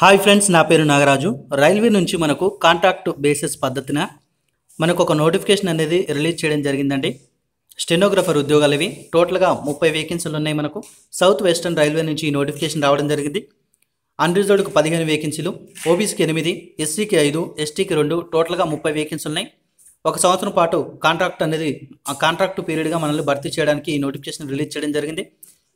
Hi friends నా పేరు Nagaraju. Railway నుంచి మనకు కాంట్రాక్ట్ బేసిస్ పద్ధతిన మనకు ఒక నోటిఫికేషన్ అనేది రిలీజ్ చేయడం జరిగిందండి. స్టెనోగ్రఫర్ ఉద్యోగాలు ఇవి. టోటల్గా ముప్పై వేకెన్సీలు ఉన్నాయి మనకు. సౌత్ వెస్టర్న్ రైల్వే నుంచి ఈ నోటిఫికేషన్ రావడం జరిగింది. అన్రిజర్వ్డ్కి పదిహేను వేకెన్సీలు ఓబీసీకి ఎనిమిది ఎస్సీకి ఐదు ఎస్టీకి రెండు టోటల్గా ముప్పై వేకెన్సీలు ఉన్నాయి. ఒక సంవత్సరం పాటు కాంట్రాక్ట్ అనేది ఆ కాంట్రాక్ట్ పీరియడ్గా మనల్ని భర్తీ చేయడానికి ఈ నోటిఫికేషన్ రిలీజ్ చేయడం జరిగింది.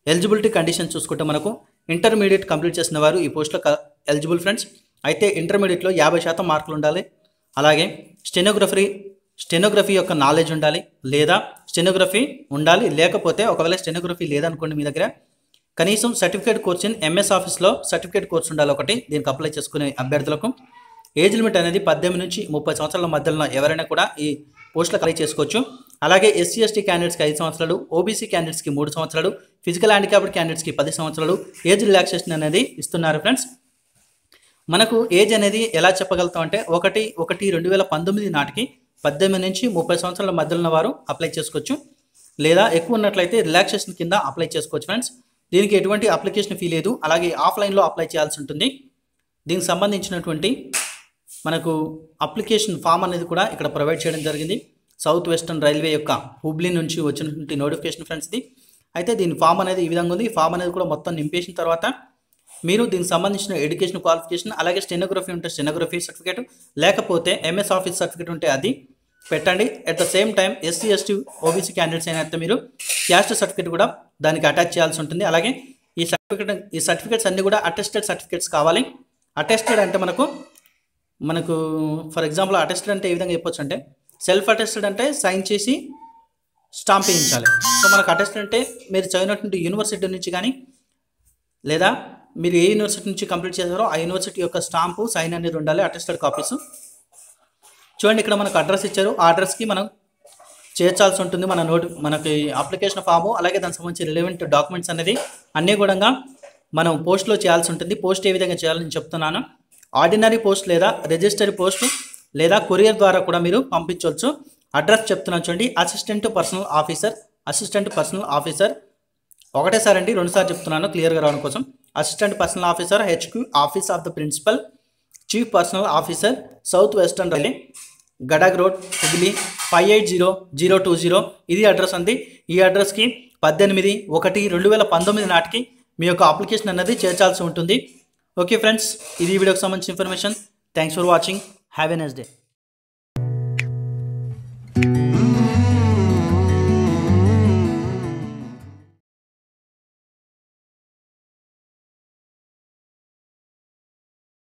ఎలిజిబిలిటీ కండిషన్ చూసుకుంటే మనకు ఇంటర్మీడియట్ కంప్లీట్ చేసిన వారు ఈ పోస్ట్లో ఎలిజిబుల్ ఫ్రెండ్స్ అయితే ఇంటర్మీడియట్లో యాభై శాతం మార్కులు ఉండాలి. అలాగే స్టెనోగ్రఫీ స్టెనోగ్రఫీ యొక్క నాలెడ్జ్ ఉండాలి. లేదా స్టెనోగ్రఫీ ఉండాలి. లేకపోతే ఒకవేళ స్టెనోగ్రఫీ లేదనుకోండి మీ దగ్గర కనీసం సర్టిఫికేట్ కోర్స్ ఇన్ ఎంఎస్ ఆఫీస్లో సర్టిఫికేట్ కోర్స్ ఉండాలి ఒకటి. దీనికి అప్లై చేసుకునే అభ్యర్థులకు ఏజ్ లిమిట్ అనేది పద్దెనిమిది నుంచి ముప్పై సంవత్సరాల మధ్యలో ఎవరైనా కూడా ఈ పోస్టులు అప్లై చేసుకోవచ్చు. అలాగే ఎస్సీ ఎస్టీ క్యాండిడేట్స్కి ఐదు సంవత్సరాలు ఓబీసీ క్యాండిడేట్స్కి మూడు సంవత్సరాలు ఫిజికల్ హ్యాండిక్యాప్డ్ క్యాండిడేట్స్కి పది సంవత్సరాలు ఏజ్ రిలాక్సేషన్ అనేది ఇస్తున్నారు ఫ్రెండ్స్ మనకు ఏజ్ అనేది ఎలా చెప్పగలుగుతాం అంటే ఒకటి ఒకటి రెండు వేల పంతొమ్మిది నాటికి పద్దెనిమిది నుంచి ముప్పై సంవత్సరాల మధ్యలో ఉన్న వారు అప్లై చేసుకోవచ్చు. లేదా ఎక్కువ ఉన్నట్లయితే రిలాక్సేషన్ కింద అప్లై చేసుకోవచ్చు ఫ్రెండ్స్. దీనికి ఎటువంటి అప్లికేషన్ ఫీ లేదు. అలాగే ఆఫ్లైన్లో అప్లై చేయాల్సి ఉంటుంది. దీనికి సంబంధించినటువంటి మనకు అప్లికేషన్ ఫామ్ అనేది కూడా ఇక్కడ ప్రొవైడ్ చేయడం జరిగింది. సౌత్ వెస్టర్న్ రైల్వే యొక్క హుబ్లీ నుంచి వచ్చినటువంటి నోటిఫికేషన్ ఫ్రెండ్స్ ఇది. అయితే దీని ఫామ్ అనేది ఈ విధంగా ఉంది. ఈ ఫామ్ అనేది కూడా మొత్తం నింపేసిన తర్వాత మీరు దీనికి సంబంధించిన ఎడ్యుకేషన్ క్వాలిఫికేషన్ అలాగే స్టెనోగ్రఫీ ఉంటే స్టెనోగ్రఫీ సర్టిఫికేట్ లేకపోతే ఎంఎస్ ఆఫీస్ సర్టిఫికేట్ ఉంటే అది పెట్టండి. At the same time SC ST OBC candidates అయినైతే మీరు క్యాస్ట్ సర్టిఫికేట్ కూడా దానికి అటాచ్ చేయాల్సి ఉంటుంది. అలాగే ఈ సర్టిఫికేట్ ఈ సర్టిఫికేట్స్ అన్నీ కూడా అటెస్టెడ్ సర్టిఫికేట్స్ కావాలి. అటెస్టెడ్ అంటే మనకు మనకు ఫర్ ఎగ్జాంపుల్ అటెస్టెడ్ అంటే ఏ విధంగా చెప్పొచ్చు అంటే సెల్ఫ్ అటెస్టెడ్ అంటే సైన్ చేసి స్టాంప్ వేయించాలి. సో మనకు అటెస్టెడ్ అంటే మీరు చదివినటువంటి యూనివర్సిటీ నుంచి కానీ లేదా మీరు ఏ యూనివర్సిటీ నుంచి కంప్లీట్ చేశారో ఆ యూనివర్సిటీ యొక్క స్టాంపు సైన్ అనేది ఉండాలి అటెస్టెడ్ కాపీస్ చూడండి ఇక్కడ మనకు అడ్రస్ ఇచ్చారు. ఆ అడ్రస్కి మనం చేర్చాల్సి ఉంటుంది. మన నోటి మనకి అప్లికేషన్ ఫాము అలాగే దానికి సంబంధించి రిలవెంట్ డాక్యుమెంట్స్ అనేది అన్నీ కూడా మనం పోస్ట్లో చేయాల్సి ఉంటుంది. పోస్ట్ ఏ విధంగా చేయాలని చెప్తున్నాను. ఆర్డినరీ పోస్ట్ లేదా రిజిస్టర్డ్ పోస్ట్ లేదా కొరియర్ ద్వారా కూడా మీరు పంపించవచ్చు. అడ్రస్ చెప్తున్నాను చూడండి. Assistant personnel officer assistant personnel officer ఒకటేసారి అండి రెండుసార్లు చెప్తున్నాను క్లియర్గా రావడం కోసం. Assistant personnel officer HQ office of the principal chief personnel officer south western railway Gadag road Hubli five eight zero zero two zero ఇది అడ్రస్ ఉంది ఈ అడ్రస్కి పద్దెనిమిది ఒకటి రెండు వేల పంతొమ్మిది నాటికి మీ యొక్క అప్లికేషన్ అనేది చేర్చాల్సి ఉంటుంది. ఓకే ఫ్రెండ్స్ ఇది వీడియోకి సంబంధించిన information. Thanks for watching have a nice day